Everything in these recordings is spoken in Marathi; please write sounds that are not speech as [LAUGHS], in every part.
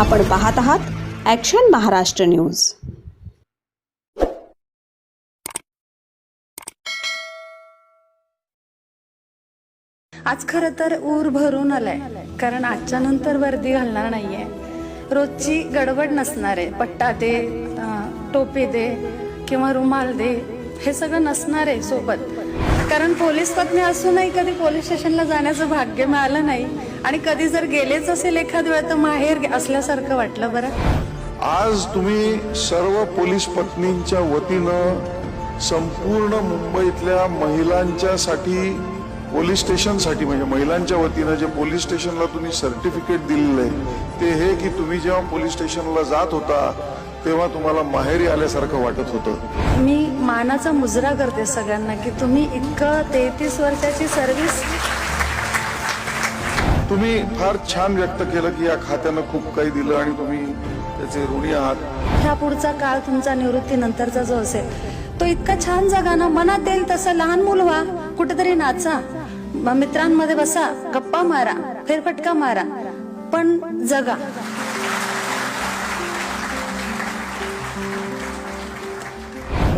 आपण पाहत आहात ॲक्शन महाराष्ट्र न्यूज आज खरं तर ऊर भरून आलाय कारण आजच्या नंतर वर्दी घालणार नाहीये. रोजची गडबड नसणार आहे. पट्टा दे टोपी दे किंवा रुमाल दे हे सगळं नसणार आहे सोबत. कारण पोलीस पत्नी असूनही कधी पोलीस स्टेशनला जाण्याचं भाग्य मिळालं नाही. आणि कधी जर गेलेच असेल एखाद वेळ तर माहेर असल्यासारखं वाटलं बरं. आज तुम्ही सर्व पोलीस पत्नींच्या वतीनं संपूर्ण मुंबईतल्या महिलांच्यासाठी पोलीस स्टेशनसाठी म्हणजे महिलांच्या वतीनं जे पोलीस स्टेशनला तुम्ही सर्टिफिकेट दिलेलं आहे ते हे की तुम्ही जेव्हा पोलीस स्टेशनला जात होता तेव्हा तुम्हाला माहेरी आल्यासारखं वाटत होतं. मी मानाचा मुजरा करते सगळ्यांना की तुम्ही इतकं तेहतीस वर्षाची सर्व्हिस तुम्ही फार छान व्यक्त केलं की या खात्यानं खूप काही दिलं आणि तुम्ही त्याचे ऋणी आहात. ह्या पुढचा काळ तुमचा निवृत्तीनंतरचा जो असेल तो इतका छान जगा ना मनात येईल तसं लहान मुल व्हा कुठेतरी नाचा. मित्रांमध्ये बसा गप्पा मारा फेरफटका मारा पण जगा.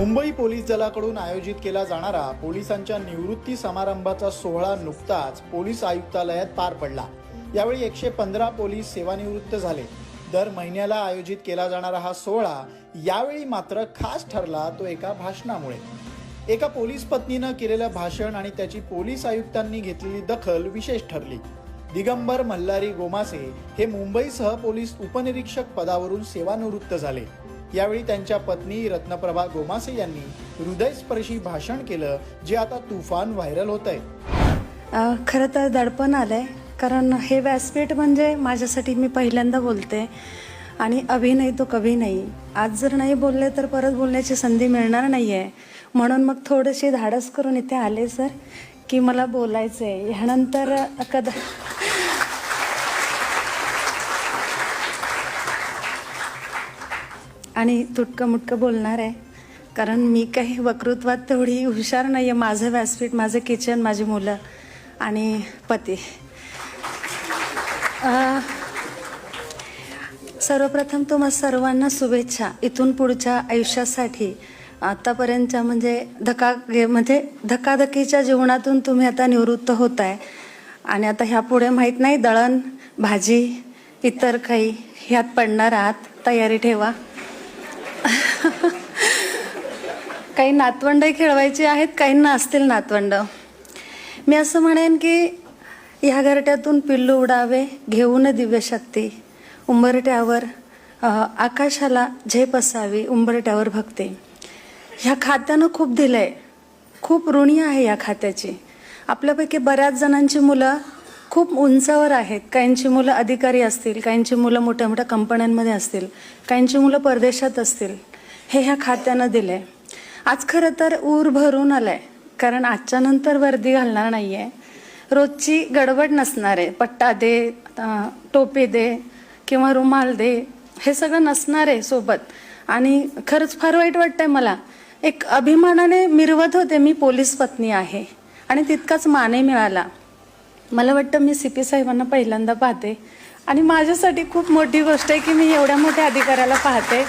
मुंबई पोलीस दलाकडून आयोजित केला जाणारा पोलिसांच्या निवृत्ती समारंभाचा सोहळा नुकताच पोलीस आयुक्तालयात पार पडला. यावेळी एकशे पंधरा पोलीस सेवानिवृत्त झाले. दर महिन्याला आयोजित केला जाणारा हा सोहळा यावेळी मात्र खास ठरला तो एका भाषणामुळे. एका पोलीस पत्नीनं केलेलं भाषण आणि त्याची पोलीस आयुक्तांनी घेतलेली दखल विशेष ठरली. दिगंबर मल्हारी गोमासे हे मुंबईसह पोलीस उपनिरीक्षक पदावरून सेवानिवृत्त झाले. यावेळी त्यांच्या पत्नी रत्नप्रभा गोमासे यांनी हृदयस्पर्शी भाषण केलं जे आता तुफान व्हायरल होत आहे खरं तर दडपण आलंय कारण हे व्यासपीठ म्हणजे माझ्यासाठी मी पहिल्यांदा बोलते आणि अभिनय तो कभी नाही. आज जर नाही बोलले तर परत बोलण्याची संधी मिळणार नाही आहे म्हणून मग थोडीशी धाडस करून इथे आले सर की मला बोलायचं आहे ह्यानंतर कदा आणि तुटकं मुटकं बोलणार आहे. कारण मी काही वक्तृत्वात तेवढी हुशार नाही आहे माझं व्यासपीठ माझं किचन माझी मुलं आणि पती. सर्वप्रथम तुम्हा सर्वांना शुभेच्छा. इथून पुढच्या आयुष्यासाठी आत्तापर्यंतच्या म्हणजे धका म्हणजे धकाधकीच्या जीवनातून तुम्ही आता निवृत्त होत आहे आणि आता ह्या पुढे माहीत नाही दळण भाजी इतर काही ह्यात पडणार आहात. तयारी ठेवा. [LAUGHS] काही नातवंडही खेळवायची आहेत काहींना असतील नातवंड. मी असं म्हणेन की ह्या घरट्यातून पिल्लू उडावे घेऊन दिव्यशक्ती. उंबरट्यावर आकाशाला झेप असावी उंबरट्यावर भक्ती. ह्या खात्यानं खूप दिलंय. खूप ऋणी आहे या खात्याची. आपल्यापैकी बऱ्याच जणांची मुलं खूप उंचावर आहेत. काहींची मुलं अधिकारी असतील काहींची मुलं मोठ्या मोठ्या कंपन्यांमध्ये असतील काहींची मुलं परदेशात असतील. हे ह्या खात्यानं दिलंय. आज खरं तर ऊर भरून आलाय. कारण आजच्या नंतर वर्दी घालणार नाहीये. रोजची गडबड नसणार आहे. पट्टा दे टोपी दे किंवा रुमाल दे हे सगळं नसणार आहे सोबत. आणि खरंच फार वाईट वाटतंय मला. एक अभिमानाने मिरवत होते मी पोलीस पत्नी आहे. आणि तितकाच माने मिळाला. मला वाटतं मी सी पी साहेबांना पहिल्यांदा पाहते. आणि माझ्यासाठी खूप मोठी गोष्ट आहे की मी एवढ्या मोठ्या अधिकाऱ्याला पाहते.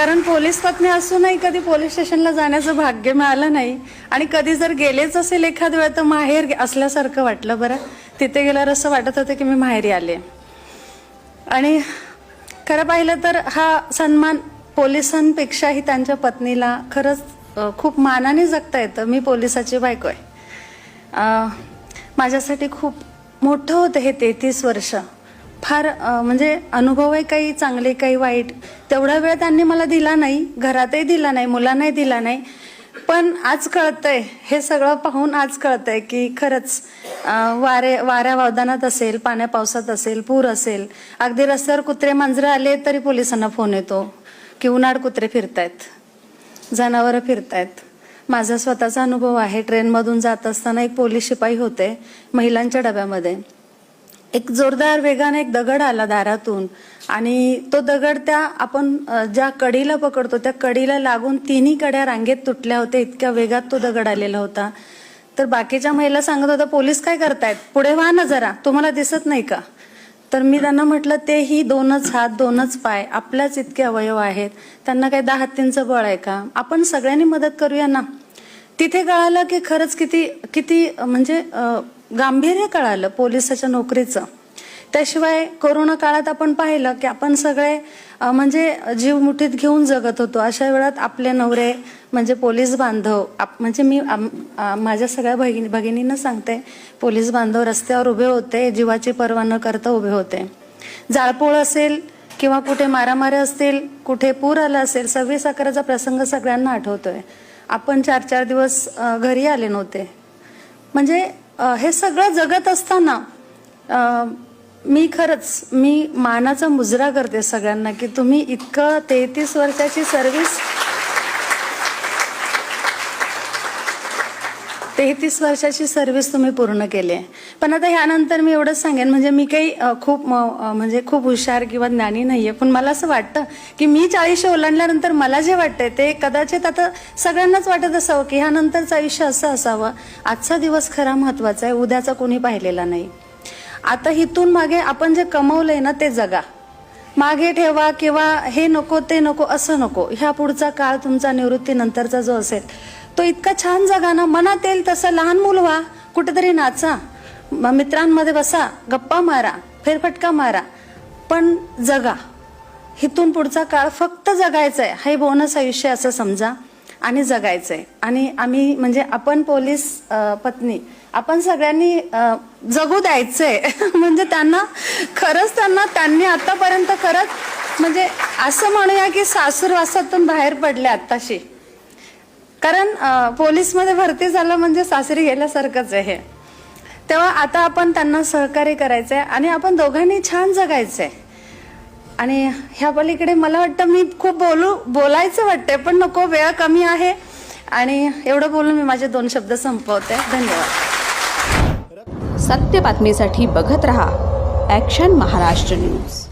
कारण पोलीस पत्नी असूनही कधी पोलीस स्टेशनला जाण्याचं भाग्य मिळालं नाही. आणि कधी जर गेलेच असेल एखाद वेळ तर माहेर असल्यासारखं वाटलं बरं. तिथे गेल्यावर असं वाटत होतं की मी माहेरी आले. आणि खरं पाहिलं तर हा सन्मान पोलिसांपेक्षाही त्यांच्या पत्नीला खरंच खूप मानाने जगता येतं. मी पोलिसाची बायको आहे. माझ्यासाठी खूप मोठं होतं हे तेहतीस वर्ष. फार म्हणजे अनुभव आहे काही चांगले काही वाईट. तेवढा वेळ त्यांनी मला दिला नाही. घरातही दिला नाही मुलांनाही दिला नाही. पण आज कळतंय हे सगळं पाहून आज कळतंय की खरंच वारे वाऱ्या वावदानात असेल पाण्या पावसात असेल पूर असेल अगदी रस्त्यावर कुत्रे मांजरे आले तरी पोलिसांना फोन येतो की उन्हाळ कुत्रे फिरतायत जनावरं फिरतायत. माझा स्वतःचा अनुभव आहे ट्रेनमधून जात असताना एक पोलीस शिपाई होते महिलांच्या डब्यामध्ये. एक जोरदार वेगाने एक दगड आला दारातून. आणि तो दगड त्या आपण ज्या कडीला पकडतो त्या कडीला लागून तिन्ही कड्या रांगेत तुटल्या होत्या. इतक्या वेगात तो दगड आलेला होता. तर बाकीच्या महिला सांगत होत्या पोलीस काय करतायत? पुढे व्हा ना जरा. तुम्हाला दिसत नाही का? तर मी त्यांना म्हटलं ते ही दोनच हात दोनच पाय आपल्याच इतके अवयव आहेत. त्यांना काही दहा हत्तींचं बळ आहे का? आपण सगळ्यांनी मदत करूया ना. तिथे कळालं की खरंच किती किती म्हणजे गांभीर्य कळालं पोलिसाच्या नोकरीचं. त्याशिवाय कोरोना काळात आपण पाहिलं की आपण सगळे म्हणजे जीव मुठीत घेऊन जगत होतो. अशा वेळात आपले नवरे म्हणजे पोलीस बांधव आप- म्हणजे मी माझ्या सगळ्या भगिनी भगिनींना सांगते पोलीस बांधव रस्त्यावर उभे होते जीवाची पर्वा न करता उभे होते. जाळपोळ असेल किंवा कुठे मारामारी असतील कुठे पूर आला असेल सव्वीस अकराचा प्रसंग सगळ्यांना आठवतोय. आपण चार चार दिवस घरी आले नव्हते. म्हणजे हे सगळं जगत असताना मी खरंच मी मानाचा मुजरा करते सगळ्यांना की तुम्ही इतकं तेहतीस वर्षाची सर्व्हिस तेहतीस वर्षाची सर्व्हिस तुम्ही पूर्ण केली आहे. पण आता ह्यानंतर मी एवढंच सांगेन म्हणजे मी काही खूप म्हणजे खूप हुशार किंवा ज्ञानी नाही आहे पण मला असं वाटतं की मी चाळीशी ओलांडल्यानंतर मला जे वाटतंय ते कदाचित आता सगळ्यांनाच वाटत असावं की ह्यानंतरचं आयुष्य असं असावं. आजचा दिवस खरा महत्त्वाचा आहे उद्याचा कोणी पाहिलेला नाही. आता इथून मागे आपण जे कमवलंय ना ते जगा. मागे ठेवा किंवा हे नको ते नको असं नको. ह्या पुढचा काळ तुमचा निवृत्तीनंतरचा जो असेल तो इतका छान जगा ना मनात येईल तसं लहान मूल व्हा कुठेतरी नाचा. म- मित्रांमध्ये बसा गप्पा मारा फेरफटका मारा पण जगा. इथून पुढचा काळ फक्त जगायचा आहे हे बोनस आयुष्य असं समजा आणि आहे आणि आम्ही म्हणजे आपण पोलीस पत्नी आपण सगळ्यांनी जगू जगू द्यायचंय. [LAUGHS] म्हणजे त्यांना खरंच त्यांना त्यांनी आतापर्यंत खरंच म्हणजे असं म्हणूया की सासूरवासातून बाहेर पडले आत्ताशी. कारण पोलीसमध्ये भरती झालं म्हणजे सासरी गेल्यासारखंच आहे हे. तेव्हा आता आपण त्यांना सहकार्य करायचं आहे आणि आपण दोघांनी छान जगायचंय. आणि ह्या पलीकडे मला वाटतं मी खूप बोलू बोलायचं वाटतंय पण नको वेळ कमी आहे. आणि एवढं बोलून मी माझे दोन शब्द संपवते. धन्यवाद. सत्य बातमीसाठी बघत रहा ॲक्शन महाराष्ट्र न्यूज